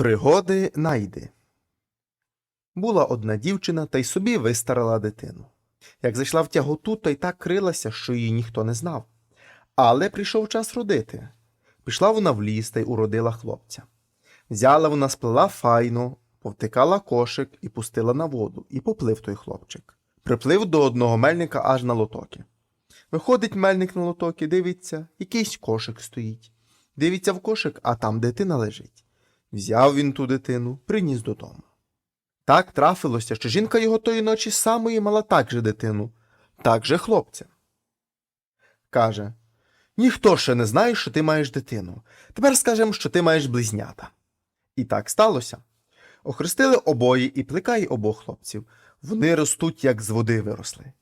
Пригоди найди. Була одна дівчина та й собі вистарила дитину. Як зайшла в тяготу, то й так крилася, що її ніхто не знав. Але прийшов час родити. Пішла вона в ліс та й уродила хлопця. Взяла вона, сплела файно, повтикала кошик і пустила на воду, і поплив той хлопчик. Приплив до одного мельника аж на лотоки. Виходить мельник на лотоки, дивиться, якийсь кошик стоїть. Дивиться в кошик, а там дитина лежить. Взяв він ту дитину, приніс додому. Так трафилося, що жінка його тої ночі самої мала так же дитину, так же хлопця. Каже Ніхто ще не знає, що ти маєш дитину. Тепер скажемо, що ти маєш близнята. І так сталося. Охрестили обоє і плекає обох хлопців. Вони ростуть, як з води виросли.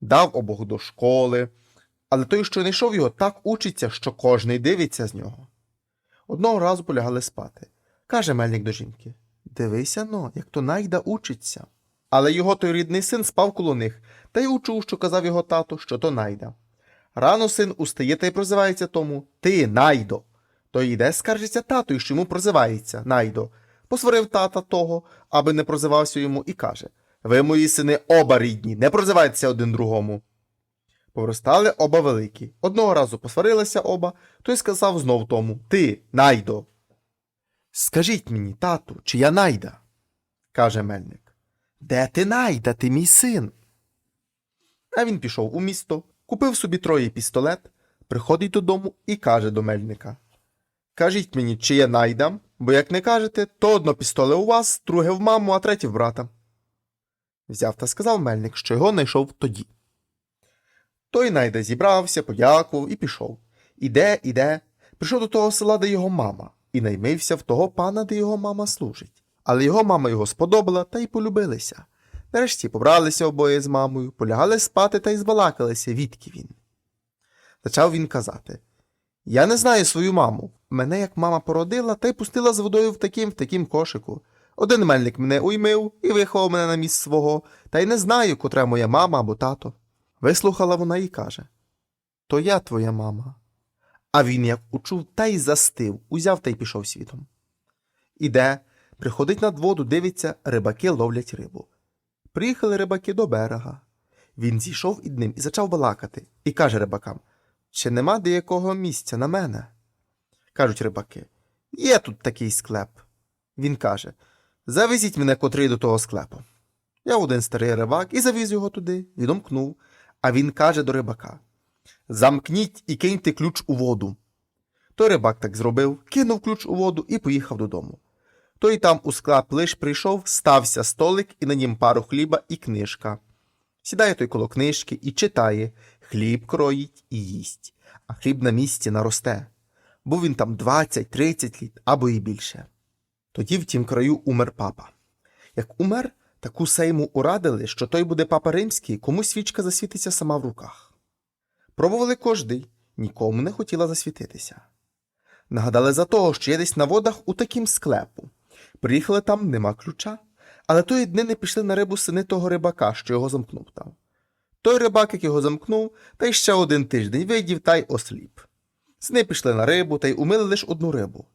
Дав обох до школи, але той, що не йшов його, так учиться, що кожний дивиться з нього. Одного разу полягали спати. Каже мельник до жінки Дивися но, як то найда учиться. Але його той рідний син спав коло них, та й учув, що казав його тато, що то найда. Рано син устає та й прозивається тому Ти, найдо. Той йде, скаржиться тату, що йому прозивається найдо. Посварив тата того, аби не прозивався йому, і каже Ви, мої сини, оба рідні, не прозивайтеся один другому. Повиростали оба великі. Одного разу посварилися оба, той сказав знов тому Ти, найдо. Скажіть мені, тату, чи я найда? каже мельник. Де ти найда, ти мій син? А він пішов у місто, купив собі троє пістолет, приходить додому і каже до мельника. Кажіть мені, чи я найдам, бо як не кажете, то одно пістоле у вас, друге в маму, а третє в брата. Взяв та сказав мельник, що його знайшов тоді. Той найда зібрався, подякував і пішов. Іде, іде, прийшов до того села, де його мама, і наймився в того пана, де його мама служить. Але його мама його сподобала та й полюбилися. Нарешті побралися обоє з мамою, полягали спати та й збалакалися, відки він. Почав він казати Я не знаю свою маму. Мене як мама породила та й пустила з водою в таким в таким кошику. Один мельник мене уймив і виховав мене на місць свого, та й не знаю, котра моя мама або тато. Вислухала вона і каже То я твоя мама. А він, як учув, та й застив, узяв та й пішов світом. Іде, приходить над воду, дивиться, рибаки ловлять рибу. Приїхали рибаки до берега. Він зійшов ід ним і почав балакати, і каже рибакам Чи нема деякого місця на мене? Кажуть рибаки, є тут такий склеп. Він каже Завезіть мене котрий до того склепу. Я один старий рибак і завіз його туди, відомкнув, а він каже до рибака Замкніть і киньте ключ у воду. Той рибак так зробив, кинув ключ у воду і поїхав додому. Той там у склеп лиш прийшов, стався столик і на нім пару хліба і книжка. Сідає той коло книжки і читає, хліб кроїть і їсть, а хліб на місці наросте. Був він там 20-30 літ або і більше. Тоді в тім краю умер папа. Як умер, таку сейму урадили, що той буде папа римський, кому свічка засвітиться сама в руках. Пробували кожний, нікому не хотіла засвітитися. Нагадали за того, що є десь на водах у такім склепу. Приїхали там, нема ключа, але тої дни не пішли на рибу сини того рибака, що його замкнув там. Той рибак, як його замкнув, та й ще один тиждень видів та й осліп. Сини пішли на рибу та й умили лише одну рибу.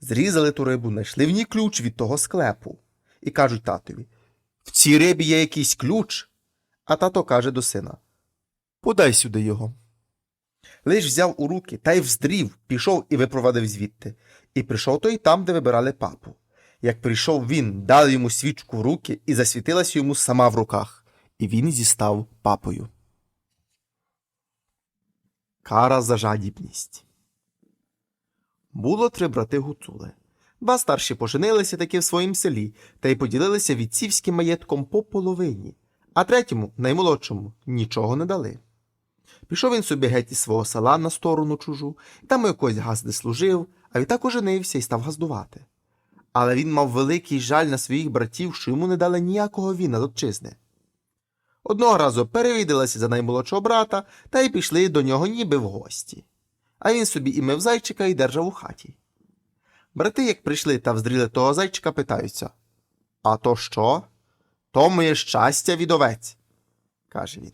Зрізали ту рибу, знайшли в ній ключ від того склепу. І кажуть татові В цій рибі є якийсь ключ. А тато каже до сина Подай сюди його. Лиш взяв у руки та й вздрів, пішов і випровадив звідти. І прийшов той там, де вибирали папу. Як прийшов він, дали йому свічку в руки і засвітилась йому сама в руках, і він зістав папою. Кара за жадібність. Було три брати гуцули. Два старші поженилися таки в своїм селі та й поділилися відцівським маєтком по половині, а третьому, наймолодшому, нічого не дали. Пішов він собі геть із свого села на сторону чужу, і там у якось газди служив, а відтак оженився і став газдувати. Але він мав великий жаль на своїх братів, що йому не дали ніякого віна з отчизни. Одного разу перевідалися за наймолодшого брата та й пішли до нього ніби в гості. А він собі імив зайчика і держав у хаті. Брати, як прийшли та вздріли того зайчика, питаються А то що? То моє щастя, відовець, каже він.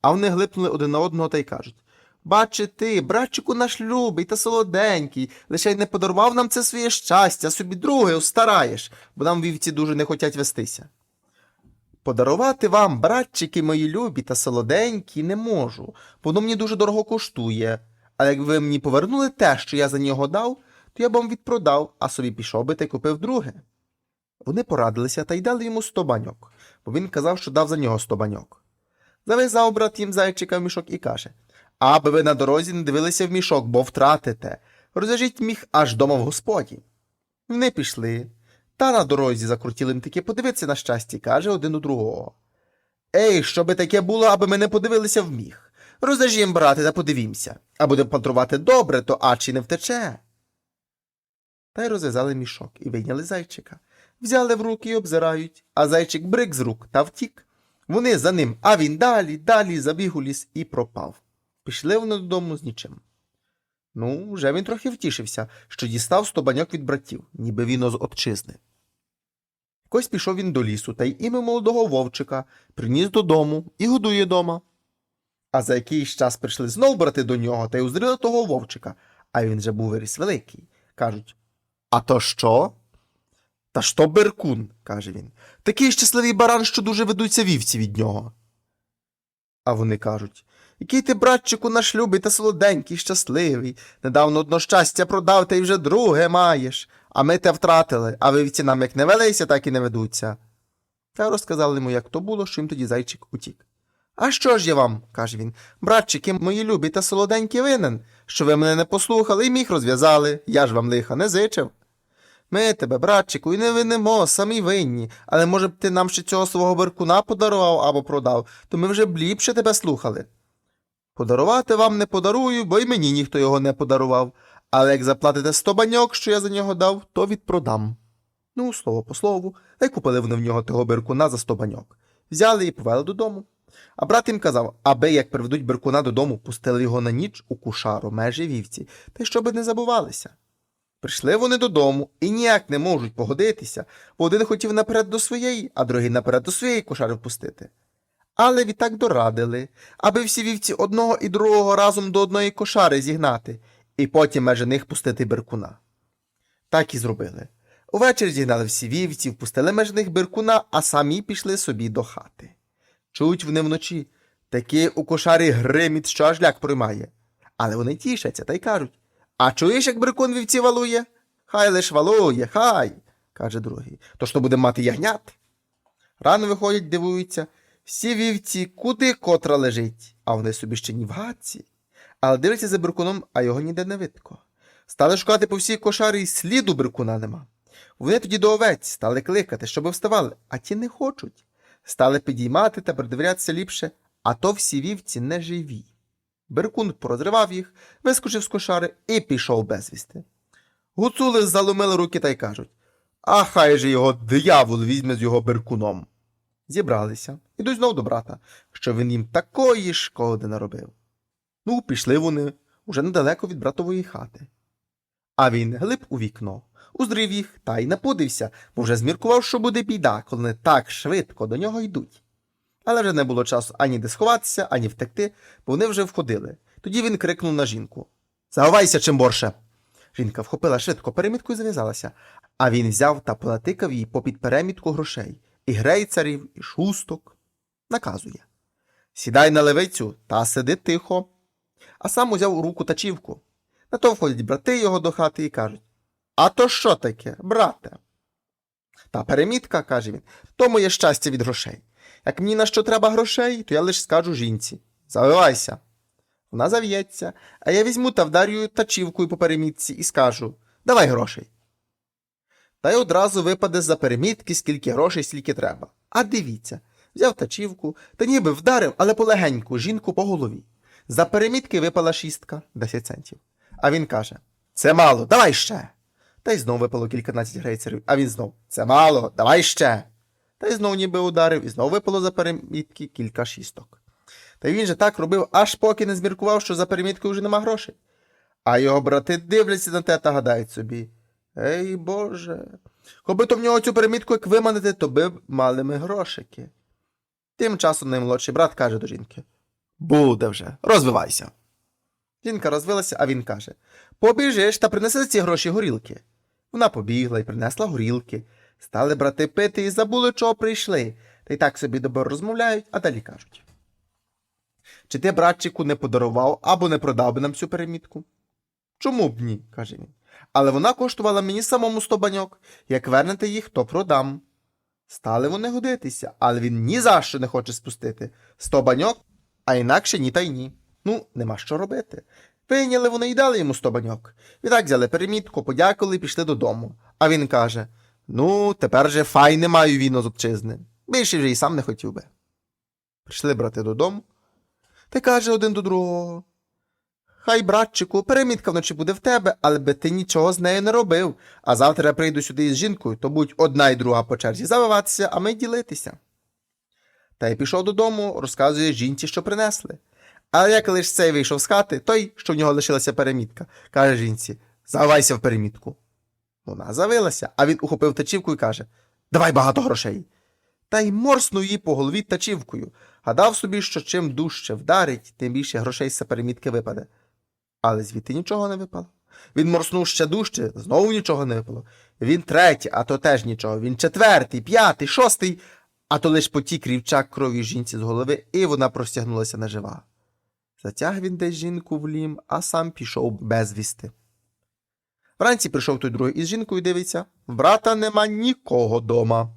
А вони глипнули один на одного та й кажуть Бачи ти, братчику наш любий та солоденький, лише й не подарував нам це своє щастя, собі друге устараєш, бо нам вівці дуже не хотять вестися. Подарувати вам, братчики мої любі та солоденькі, не можу, воно мені дуже дорого коштує. Але як ви мені повернули те, що я за нього дав, то я б вам відпродав, а собі пішов би та й купив друге. Вони порадилися та й дали йому сто баньок, бо він казав, що дав за нього сто баньок. Завязав брат їм зайчика в мішок і каже Аби ви на дорозі не дивилися в мішок, бо втратите. Розв'яжіть міх аж дома в господі. Вони пішли, та на дорозі закрутіли їм таки подивитися на щастя, каже один до другого. Ей, що би таке було, аби ми не подивилися в міх. Розв'яжім, брате, та подивімся. А буде пантрувати добре, то ачі не втече. Та й розв'язали мішок і вийняли зайчика. Взяли в руки і обзирають, а зайчик брик з рук та втік. Вони за ним, а він далі, далі забіг у ліс і пропав. Пішли вони додому з нічим. Ну, вже він трохи втішився, що дістав сто баньок від братів, ніби він з отчизни. Якось пішов він до лісу та й іме молодого вовчика приніс додому і годує дома. А за якийсь час прийшли знов брати до нього та й узріли того вовчика, а він же був виріс великий. Кажуть А то що? Та то Беркун, каже він. Такий щасливий баран, що дуже ведуться вівці від нього. А вони кажуть який ти, братчику, наш любий та солоденький, щасливий. Недавно одно щастя продав, та й вже друге маєш. А ми те втратили, а вівці нам як не велися, так і не ведуться. Та розказали йому, як то було, що їм тоді зайчик утік. А що ж я вам, каже він, братчики мої любі та солоденькі винен, що ви мене не послухали і міг розв'язали, я ж вам лиха не зичив. Ми тебе, братчику, і не винемо, самі винні, але може б ти нам ще цього свого беркуна подарував або продав, то ми вже б ліпше тебе слухали. Подарувати вам не подарую, бо й мені ніхто його не подарував, але як заплатите сто баньок, що я за нього дав, то відпродам. Ну, слово по слову, та купили вони в нього того беркуна за сто баньок. Взяли і повели додому. А брат їм казав, аби як приведуть беркуна додому, пустили його на ніч у кушару, межі вівці, та й щоби не забувалися. Прийшли вони додому і ніяк не можуть погодитися, бо один хотів наперед до своєї, а другий наперед до своєї кошари впустити. Але відтак дорадили, аби всі вівці одного і другого разом до одної кошари зігнати, і потім межі них пустити беркуна. Так і зробили. Увечері зігнали всі вівці, впустили меж них беркуна, а самі пішли собі до хати. Чують вони вночі, таки у кошарі гриміт, що аж ляк приймає. Але вони тішаться та й кажуть А чуєш, як беркун вівці валує? Хай лиш валує, хай, каже другий. То що буде мати ягнят? Рано виходять, дивуються. Всі вівці, куди котра лежить, а вони собі ще ні в гадці. Але дивляться за беркуном, а його ніде не видко. Стали шукати по всій кошарі і сліду беркуна нема. Вони тоді до овець стали кликати, щоб вставали, а ті не хочуть. Стали підіймати та придивлятися ліпше, а то всі вівці не живі. Беркун порозривав їх, вискочив з кошари і пішов безвісти. Гуцули заломили руки та й кажуть А хай же його диявол візьме з його беркуном. Зібралися, ідуть знов до брата, що він їм такої шкоди наробив. Ну, пішли вони уже недалеко від братової хати. А він глиб у вікно, уздрів їх та й напудився, бо вже зміркував, що буде біда, коли вони так швидко до нього йдуть. Але вже не було часу ані де сховатися, ані втекти, бо вони вже входили. Тоді він крикнув на жінку Загавайся, чим борше. Жінка вхопила швидко перемітку і зав'язалася, а він взяв та понатикав їй попід перемітку грошей і грейцарів, і шусток. Наказує Сідай на левицю та сиди тихо. А сам узяв у руку тачівку. На то входять брати його до хати і кажуть А то що таке, брате? Та перемітка, каже він, то моє щастя від грошей. Як мені на що треба грошей, то я лише скажу жінці Завивайся. Вона зав'ється, а я візьму та вдарю тачівкою по перемітці і скажу Давай грошей. Та й одразу випаде за перемітки, скільки грошей, скільки треба. А дивіться, взяв тачівку та ніби вдарив, але полегеньку жінку по голові. За перемітки випала шістка 10 центів. А він каже: Це мало, давай ще. Та й знов випало кільканадцять грейцерів, а він знов Це мало, давай ще. Та й знов ніби ударив, і знов випало за перемітки кілька шісток. Та він же так робив, аж поки не зміркував, що за переміткою вже нема грошей. А його брати дивляться на те та гадають собі. Ей Боже, коби то в нього цю перемітку як виманити, то би б мали ми грошики. Тим часом наймолодший брат каже до жінки Буде вже, розвивайся. Жінка розвилася, а він каже: Побіжиш та принеси ці гроші горілки. Вона побігла і принесла горілки. Стали брати пити і забули, чого прийшли. Та й так собі добре розмовляють, а далі кажуть. Чи ти, братчику, не подарував або не продав би нам цю перемітку? Чому б ні? каже він. Але вона коштувала мені самому сто баньок. Як вернете їх, то продам. Стали вони годитися, але він ні за що не хоче спустити. Сто баньок, а інакше ні та й ні. Ну, нема що робити. Вийняли вони і дали йому сто баньок. Відтак взяли перемітку, подякували і пішли додому. А він каже: Ну, тепер же фай не маю віно з отчизни. Більше вже й сам не хотів би. Прийшли брати додому. Та каже один до другого. Хай, братчику, перемітка вночі буде в тебе, але би ти нічого з нею не робив. А завтра я прийду сюди із жінкою, то будь одна й друга по черзі завиватися, а ми ділитися. Та й пішов додому, розказує жінці, що принесли. Але як лиш цей вийшов з хати, той, що в нього лишилася перемітка, каже жінці: Завайся в перемітку. Вона завилася, а він ухопив тачівку і каже: Давай багато грошей. Та й морснув її по голові тачівкою, гадав собі, що чим дужче вдарить, тим більше грошей з перемітки випаде. Але звідти нічого не випало. Він морснув ще дужче, знову нічого не випало. Він третій, а то теж нічого. Він четвертий, п'ятий, шостий, а то лиш потік рівчак крові жінці з голови, і вона простягнулася нажива. Затяг він десь жінку в лім, а сам пішов безвісти. Вранці прийшов той другий із жінкою дивиться, брата нема нікого дома.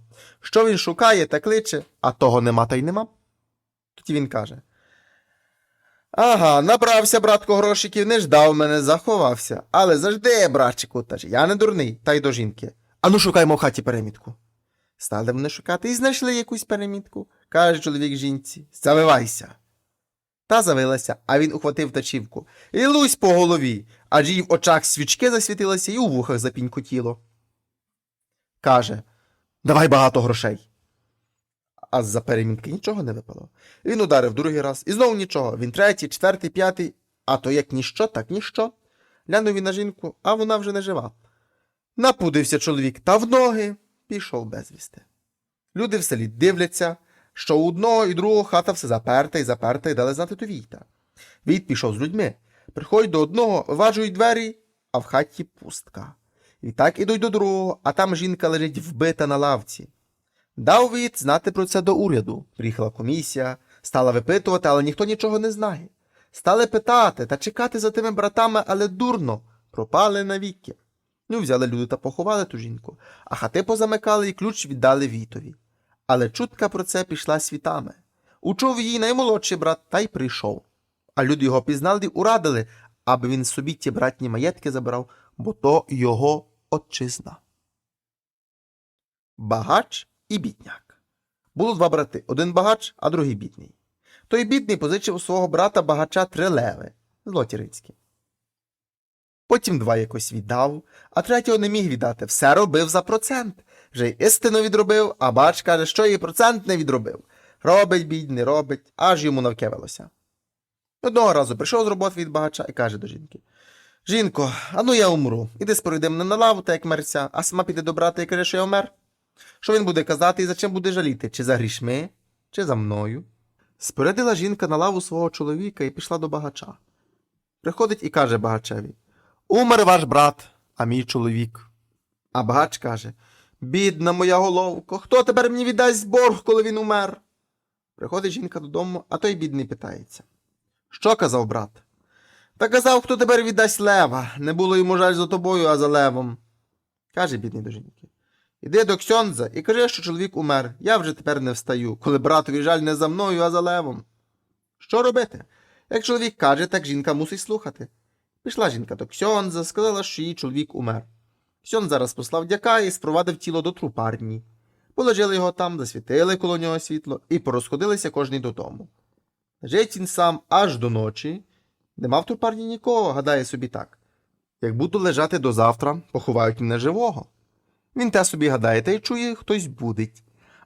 Що він шукає та кличе, а того нема та й нема. Тоді він каже: Ага, набрався, братко, грошиків, не ждав мене, заховався. Але завжди, братчику, та ж я не дурний, та й до жінки. Ану, шукаймо в хаті перемітку. Стали вони шукати і знайшли якусь перемітку. Каже чоловік жінці: Завивайся. Та завилася, а він ухватив тачівку. І лусь по голові, аж їй в очах свічки засвітилися і у вухах запінькотіло. Каже: Давай багато грошей. А з-за перемінки нічого не випало. Він ударив другий раз, і знову нічого. Він третій, четвертий, п'ятий, а то як ніщо, так ніщо. Глянув він на жінку, а вона вже не жива. Напудився чоловік та в ноги пішов безвісти. Люди в селі дивляться, що у одного і другого хата все заперта і заперта і дали знати то Війта. Війт пішов з людьми. Приходять до одного, виважують двері, а в хаті пустка. І так ідуть до другого, а там жінка лежить вбита на лавці. Дав Війт знати про це до уряду. Приїхала комісія, стала випитувати, але ніхто нічого не знає. Стали питати та чекати за тими братами, але дурно, пропали навіки. Ну, взяли люди та поховали ту жінку, а хати позамикали і ключ віддали Вітові. Але чутка про це пішла світами. Учув її наймолодший брат та й прийшов. А люди його пізнали й урадили, аби він собі ті братні маєтки забрав, бо то його отчизна. Багач і бідняк. Було два брати: один багач, а другий бідний. Той бідний позичив у свого брата багача три леви, злоті рицькі. Потім два якось віддав, а третього не міг віддати. Все робив за процент. Вже й істину відробив, а бач каже, що і процент не відробив. Робить бідний, робить, аж йому навкевилося. Одного разу прийшов з роботи від багача і каже до жінки: Жінко, а ну я умру. Іди споряди мене на лаву, та як мерця, а сама піде до брата і каже, що я вмер. Що він буде казати і за чим буде жаліти? Чи за грішми, чи за мною? Спорядила жінка на лаву свого чоловіка і пішла до багача. Приходить і каже багачеві: Умер ваш брат, а мій чоловік. А багач каже: Бідна моя головко, хто тепер мені віддасть борг, коли він умер? Приходить жінка додому, а той бідний питається. Що казав брат? Та казав, хто тепер віддасть лева. Не було йому жаль за тобою, а за левом. Каже бідний до жінки. Іди до Ксьонза і кажи, що чоловік умер. Я вже тепер не встаю, коли братові жаль не за мною, а за левом. Що робити? Як чоловік каже, так жінка мусить слухати. Пішла жінка до Ксьонза, сказала, що її чоловік умер. Ксьон зараз послав дяка і спровадив тіло до трупарні. Положили його там, засвітили коло нього світло і порозходилися кожний додому. Лежить він сам аж до ночі. Нема в трупарні нікого, гадає собі так. Як буду лежати до завтра, поховають мене живого. Він те собі гадає та й чує, хтось будить.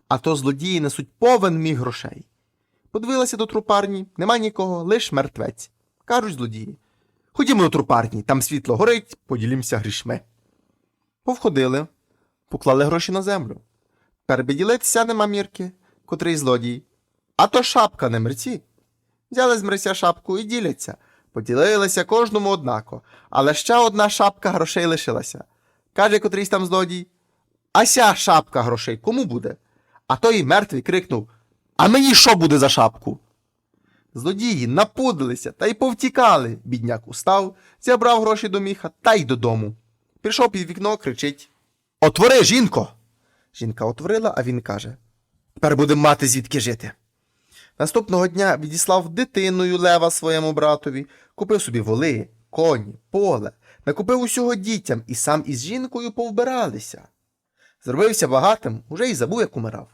А то злодії несуть повен міг грошей. Подивилася до трупарні, нема нікого, лиш мертвець. Кажуть злодії. Ходімо до трупарні, там світло горить, поділімося грішми. Повходили, поклали гроші на землю. Перебіділитися нема мірки, котрий злодій. А то шапка не мерці. Взяли з мерця шапку і діляться. Поділилися кожному однако, але ще одна шапка грошей лишилася. Каже котрийсь там злодій. А ся шапка грошей кому буде? А той мертвий крикнув: А мені що буде за шапку? Злодії напудилися та й повтікали. Бідняк устав, зібрав гроші до міха та й додому. Пішов під вікно, кричить: Отвори, жінко! Жінка отворила, а він каже: Тепер будемо мати звідки жити. Наступного дня відіслав дитиною лева своєму братові, купив собі воли, коні, поле, накупив усього дітям і сам із жінкою повбиралися. Зробився багатим, уже й забув, як умирав.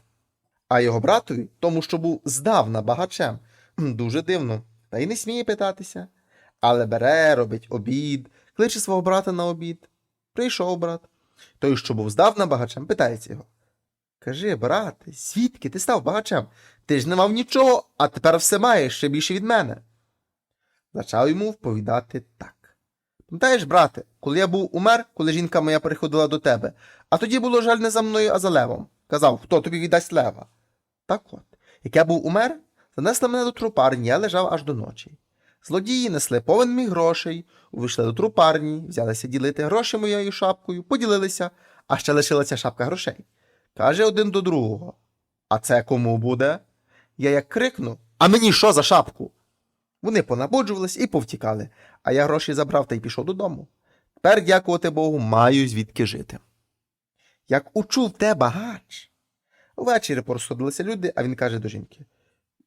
А його братові, тому що був здавна багачем, дуже дивно, та й не сміє питатися. Але бере, робить обід, кличе свого брата на обід. Прийшов брат. Той, що був здавна багачем, питається його. Кажи, брате, звідки ти став багачем? Ти ж не мав нічого, а тепер все маєш ще більше від мене. Почав йому вповідати так. Пам'ятаєш, брате, коли я був умер, коли жінка моя приходила до тебе, а тоді було жаль не за мною, а за левом. Казав, хто тобі віддасть лева. Так от, як я був умер, занесли мене до трупарні, я лежав аж до ночі. Злодії несли повен мій грошей, увійшли до трупарні, взялися ділити гроші моєю шапкою, поділилися, а ще лишилася шапка грошей. Каже один до другого. А це кому буде? Я як крикну, а мені що за шапку? Вони понабуджувались і повтікали, а я гроші забрав та й пішов додому. Тепер, дякувати Богу, маю звідки жити. Як учув те багач. Увечері порозходилися люди, а він каже до жінки: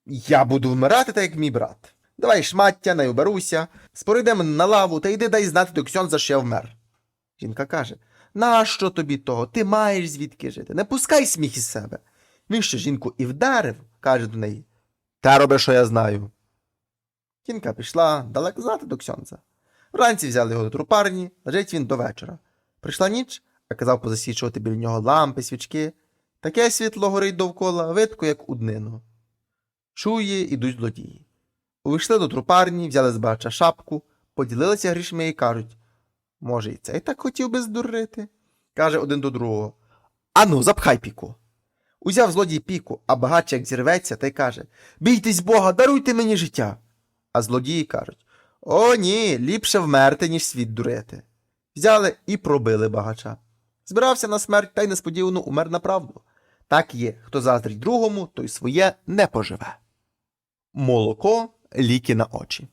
Я буду вмирати, так як мій брат. Давай шмаття, не оберуся, споридемо на лаву та йди дай знати до Ксьонза, що я вмер. Жінка каже: Нащо тобі того? Ти маєш звідки жити? Не пускай сміх із себе. Він ще жінку і вдарив, каже до неї. Та роби, що я знаю. Жінка пішла далеко знати до Ксьонза. Вранці взяли його до трупарні, лежить він до вечора. Прийшла ніч, а казав позасвічувати біля нього лампи, свічки. Таке світло горить довкола, видко, як у днину. Чує, ідуть злодії. Увійшли до трупарні, взяли з бача шапку, поділилися грішми і кажуть може, і цей так хотів би здурити? каже один до другого. Ану, запхай піку. Узяв злодій піку, а багач як зірветься, та й каже Бійтесь Бога, даруйте мені життя. А злодії кажуть О, ні, ліпше вмерти, ніж світ дурити. Взяли і пробили багача. Збирався на смерть та й несподівано умер на правду. Так є, хто заздрить другому, той своє не поживе. Молоко ліки на очі.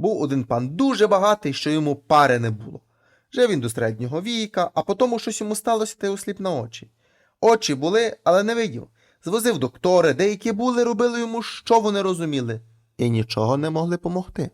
Був один пан дуже багатий, що йому пари не було. Жив він до середнього віка, а потому щось йому сталося та й осліп на очі. Очі були, але не видів. Звозив доктори, деякі були, робили йому, що вони розуміли, і нічого не могли помогти.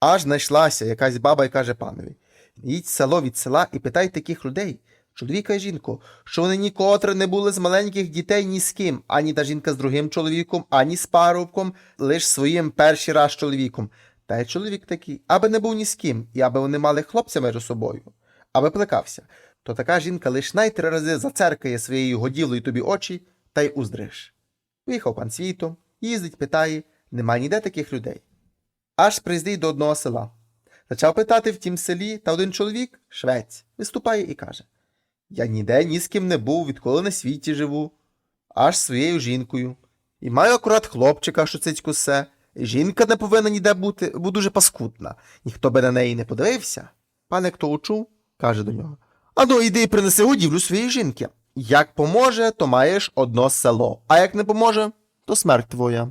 Аж знайшлася якась баба і каже панові Їдь село від села і питай таких людей, чоловіка і жінку, що вони нікотре не були з маленьких дітей ні з ким, ані та жінка з другим чоловіком, ані з парубком, лиш своїм перший раз чоловіком. Та й чоловік такий, аби не був ні з ким, і аби вони мали хлопця між собою, аби плекався, то така жінка лиш най три рази зацеркає своєю годівлею тобі очі та й уздриш. Виїхав пан світом, їздить, питає, нема ніде таких людей. Аж приїздить до одного села. Почав питати в тім селі, та один чоловік, швець, виступає і каже: Я ніде ні з ким не був, відколи на світі живу, аж своєю жінкою. І маю акурат хлопчика, що цицьку се. Жінка не повинна ніде бути, бо дуже паскудна. Ніхто би на неї не подивився. Пане хто учув, каже до нього. Ану, іди і принеси годівлю своєї жінки. Як поможе, то маєш одно село, а як не поможе, то смерть твоя.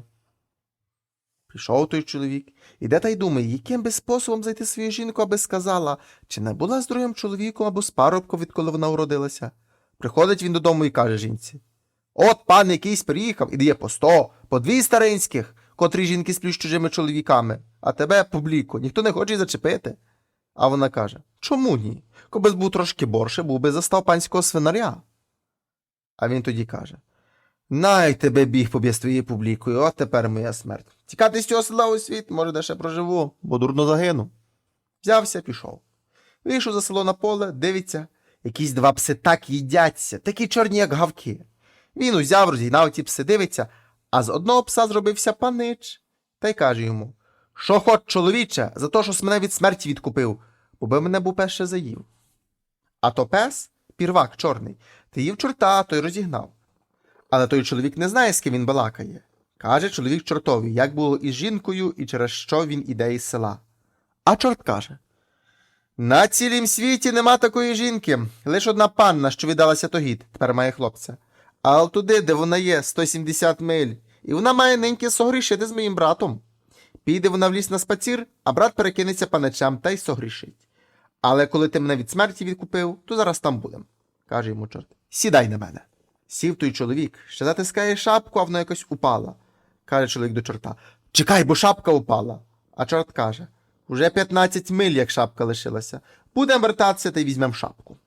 Пішов той чоловік, іде та й думає, яким би способом зайти свою жінку, аби сказала, чи не була з другим чоловіком або з парубком, відколи вона уродилася. Приходить він додому і каже жінці: От пан якийсь приїхав і дає по сто, по дві старинських, котрі жінки сплють з чужими чоловіками, а тебе, публіку, ніхто не хоче зачепити. А вона каже: Чому ні? Коби був трошки борше, був би застав панського свинаря. А він тоді каже: Най тебе біг поб'є з твоєю публікою, от тепер моя смерть. Тікати з цього села у світ, може, де ще проживу, бо дурно загину. Взявся, пішов. Вийшов за село на поле, дивиться, якісь два пси так їдяться, такі чорні, як гавки. Він узяв, розігнав ті пси, дивиться, а з одного пса зробився панич, та й каже йому: Що хоч, чоловіче, за те, що с мене від смерті відкупив, бо би мене був пес заїв. А то пес, пірвак чорний, ти їв чорта, той розігнав. Але той чоловік не знає, з ким він балакає. Каже чоловік чортові, як було із жінкою і через що він іде із села. А чорт каже: На цілім світі нема такої жінки. Лиш одна панна, що віддалася тогід, тепер має хлопця. А туди, де вона є, 170 миль, і вона має неньки согрішити з моїм братом. Піде вона в ліс на спацір, а брат перекинеться паничам та й согрішить. Але коли ти мене від смерті відкупив, то зараз там будем, каже йому чорт. Сідай на мене. Сів той чоловік, ще затискає шапку, а вона якось упала. Каже чоловік до чорта. Чекай, бо шапка упала. А чорт каже: Уже 15 миль, як шапка лишилася. Будемо вертатися та й візьмем шапку.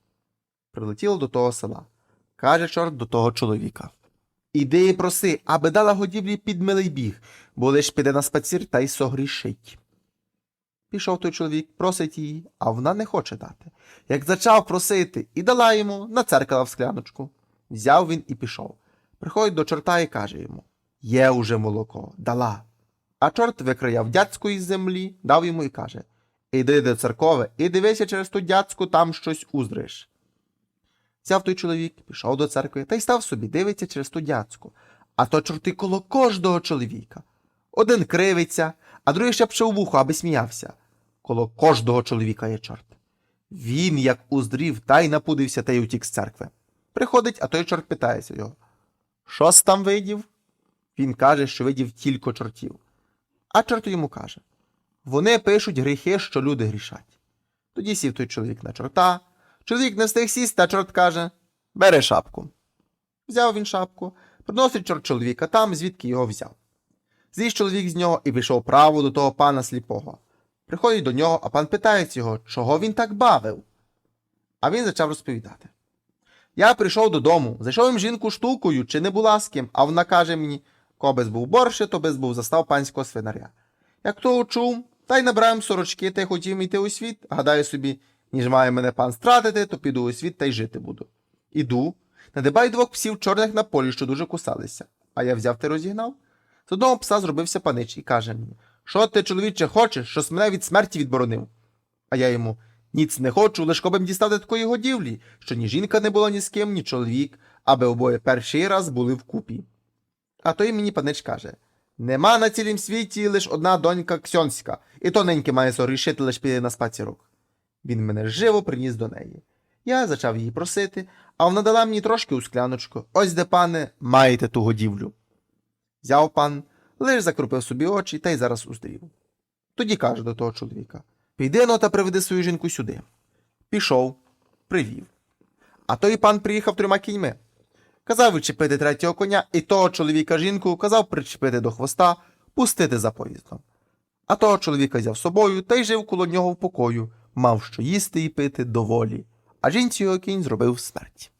Прилетіло до того села. Каже чорт до того чоловіка. Іди і проси, аби дала годівлі під милий біг, бо лиш піде на спацір та й согрішить. Пішов той чоловік, просить її, а вона не хоче дати. Як зачав просити, і дала йому, нацеркала в скляночку. Взяв він і пішов. Приходить до чорта і каже йому Є уже молоко, дала. А чорт викрияв дядську із землі, дав йому і каже Іди до церкови і дивися через ту дядську, там щось уздриш. Взяв той чоловік, пішов до церкви та й став собі дивиться через ту дядську. А то чорти коло кожного чоловіка. Один кривиться, а другий ще в вухо, аби сміявся. Коло кожного чоловіка є чорт. Він, як уздрів, та й напудився та й утік з церкви. Приходить, а той чорт питається його. Щось там видів? Він каже, що видів тільки чортів. А чорт йому каже: Вони пишуть гріхи, що люди грішать. Тоді сів той чоловік на чорта. Чоловік не встиг сісти, а чорт каже: Бери шапку. Взяв він шапку, приносить чорт чоловіка там, звідки його взяв. Зліз чоловік з нього і пішов право до того пана сліпого. Приходить до нього, а пан питається його, чого він так бавив. А він почав розповідати. Я прийшов додому, зайшов їм жінку штукою, чи не була з ким, а вона каже мені, кобес був борше, то без був застав панського свинаря. Як того чув, та й набрав сорочки, та й хотів йти у світ, гадаю собі, ніж має мене пан стратити, то піду у світ та й жити буду. Іду, надибаю двох псів чорних на полі, що дуже кусалися. А я взяв та розігнав. З одного пса зробився панич і каже мені, що ти, чоловіче, хочеш, щось мене від смерті відборонив. А я йому ніц не хочу, лиш кобим дістати такої годівлі, що ні жінка не була ні з ким, ні чоловік, аби обоє перший раз були вкупі. А той мені панич каже Нема на цілім світі лиш одна донька ксьонська, і тоненьке має сорішити лиш піде на спацірок. Він мене живо приніс до неї. Я почав її просити, а вона дала мені трошки у скляночку. Ось де, пане, маєте ту годівлю. Взяв пан, лиш закрупив собі очі та й зараз уздрів. Тоді каже до того чоловіка Піди но та приведи свою жінку сюди. Пішов, привів. А той пан приїхав трьома кіньми. Казав відчепити третього коня, і того чоловіка жінку казав причепити до хвоста, пустити за поїздом. А того чоловіка взяв собою та й жив коло нього в покою, мав що їсти і пити доволі, а жінці його кінь зробив смерть.